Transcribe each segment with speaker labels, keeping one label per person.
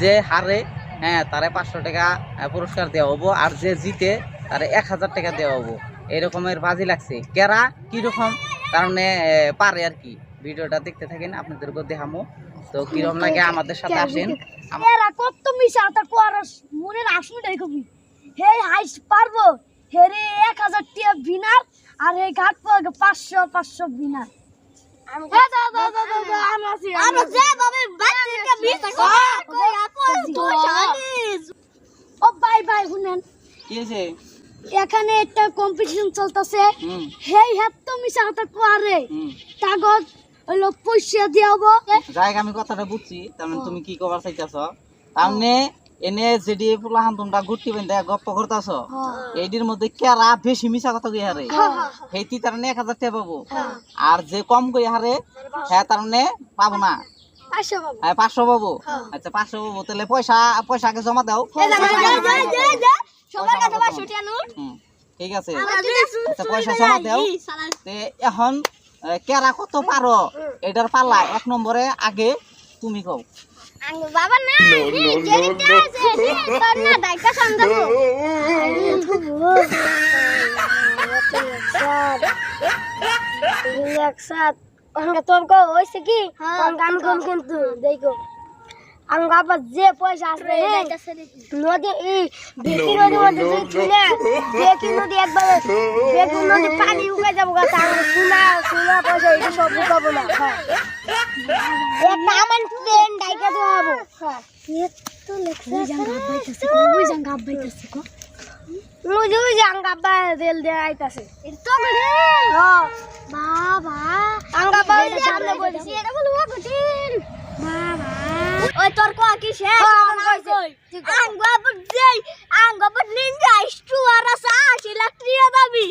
Speaker 1: যে হারে হ্যাঁ তারে পাঁচশো টাকা পুরস্কার দেওয়া হব আর যে জিতে তারে এক হাজার টাকা দেওয়া হব। এরকমের বাজি লাগছে। কেরা কীরকম? কারণে পারে আর কি। ভিডিওটা দেখতে থাকেন আপনাদেরকেও দেখামো। তো কীরকম লাগে আমাদের সাথে আসেন?
Speaker 2: কত মিশা তা কোয়ারস মনের হে হাইস পারব? হে রে এক হাজার টিয়া বিনার আর হে ঘাট পাবে পাঁচশো পাঁচশো বিনার আমরা যে ভাবে বাচ্চাকে মিশা
Speaker 1: কি হয়েছে?
Speaker 2: এখানে একটা কম্পিটিশন চলতেছে। হেই হ্যাপ তো মিশা হাতে কোয়ারে। কাগজ হলো পয়সা দিয়ে হব
Speaker 1: যাই আমি কথাটা বুঝছি। তার মানে তুমি কি কবার চাইতেছ? তার মানে এনে যেডি ফুলাহান তোমরা গুটি বেঁধে গপ্প করতেছ। এইটির মধ্যে কেরা বেশি মিশা কথা কই হারে? সেইটি তার মানে এক হাজার টাকা পাবো। আর যে কম কই হারে হ্যাঁ তার মানে পাবো না।
Speaker 2: পাঁচশো পাবো
Speaker 1: হ্যাঁ পাঁচশো পাবো আচ্ছা পাঁচশো পাবো তাহলে পয়সা পয়সা আগে জমা দাও
Speaker 2: সবার কাছে
Speaker 1: পয়সা
Speaker 2: পাঁচশো টিয়া নোট
Speaker 1: হুম, ঠিক আছে আচ্ছা পয়সা জমা দাও এখন কেরা কত পারো এটার পাল্লা এক নম্বরে আগে তুমি কও
Speaker 2: বাবা না একসাথ তোর কো? কি গান কম কিন্তু দেখো। আমি বাবা যে পয়সা আছে নদী এই বেকি নদী মধ্যে যে ছিলে বেকি নদী একবার বেকি নদী পানি উঠে যাব গা তার সোনা সোনা পয়সা এটা সব উঠাবো না হ্যাঁ একটা আমার ট্রেন ডাইকা তো হব তো লেখা জাঙ্গা বাইতেছে ওই জাঙ্গা বাইতেছে ওই জাঙ্গা বাই রেল দে আইতাছে। তো রেল হ্যাঁ বাবা। আঙ্গা বাই দে আমরা বলছি এটা বলব কঠিন। বাবা। ওই তোর কো কি শেষ আঙ্গা বুঝই আঙ্গা বুঝ নিনজা স্টু আর আসা শিলা ক্রিয়া দাবি।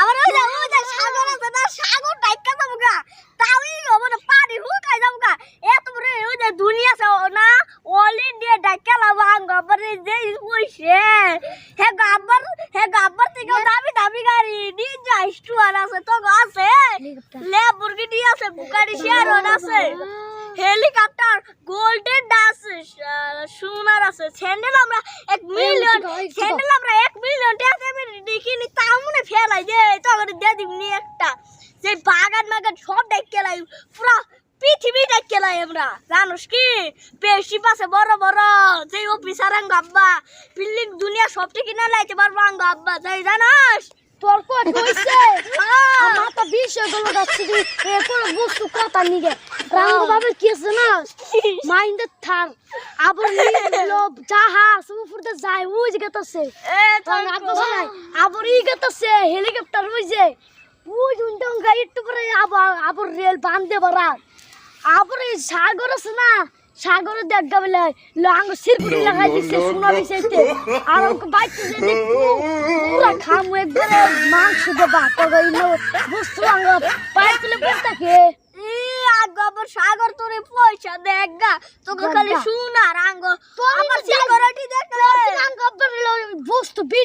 Speaker 2: আবার ওই যে ওই যে সাগর আছে না সাগর ডাইকা যাব গা তাওই হব না পানি হুকাই যাব গা এত বড় ওই যে দুনিয়া আছে না ইন্ডিয়া ডাইকা লাবো যে পয়সে হে গাব্বার হে গাব্বার থেকে দামি দামি গাড়ি আর আছে তো আছে? আছে বুকারি শেয়ার আছে হেলিকপ্টার গোল্ডেন ডাস সোনার আছে স্যান্ডেল আমরা এক মিলিয়ন স্যান্ডেল আমরা এক মিলিয়ন টাকা আমি দেখিনি তাও মনে ফেলাই যে তখন দিয়ে দিবনি একটা। যে বাগান বাগান সব দেখতে লাই পুরো পৃথিবী দেখতে লাই আমরা। জানোস কি? বেশি পাশে বড় বড় যে অফিসার আঙ্গ আব্বা বিল্ডিং দুনিয়া সব থেকে কিনা লাইতে পারব আঙ্গ আব্বা যাই জানাস? তোর কত হইছে? আমার তো বিষয়গুলো যাচ্ছে তুই এরপর বস্তু কথা নিগে। রাঙ্গ ভাবে কি আছে না মাইন্ড থার আবার নিয়ে লোভ জাহাজ উপরতে যায় ওই গেতাছে। আবার ই গেতাছে হেলিকপ্টার ওই যে। ওই জুনটা একটু করে আবার আবার রেল বাঁধতে পারা এই সাগর আছে না সাগরে দেখ গাবলে লাঙ্গ সিরপুরি লাগাই দিছে সোনা দিছে আর আমাকে বাইতে যে পুরো খাম একবারে মাংস দেবা তো গইল বস্তু আঙ্গ পায়ে তুলে পড়ে থাকে। আবার সাগর তোরে পয়সা দেখ গা তোকে খালি সোনার আঙ্গ আমার সিকিউরিটি দেখলে আঙ্গ আবার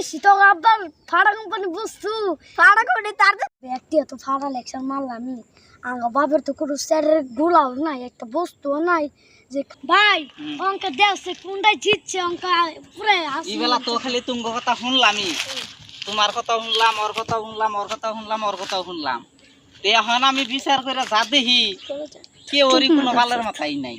Speaker 2: বস্তু তো আবার ফাড়া কোম্পানি বস্তু। ফাড়া কোম্পানি তার ব্যক্তি এত ফাড়া লেকচার মারলাম আমি আঙ্গ বাবার তো কোনো স্যারের গোলাও নাই একটা বস্তুও নাই যে ভাই অঙ্ক দেওছে কোনটাই জিতছে অঙ্ক পুরে
Speaker 1: এই বেলা তো খালি তুঙ্গ কথা শুনলামই। তোমার কথা শুনলাম ওর কথা শুনলাম ওর কথা শুনলাম ওর কথা শুনলাম। এখন আমি বিচার করে যা দেখি কেউ কোনো ভালোর মাথায় নাই।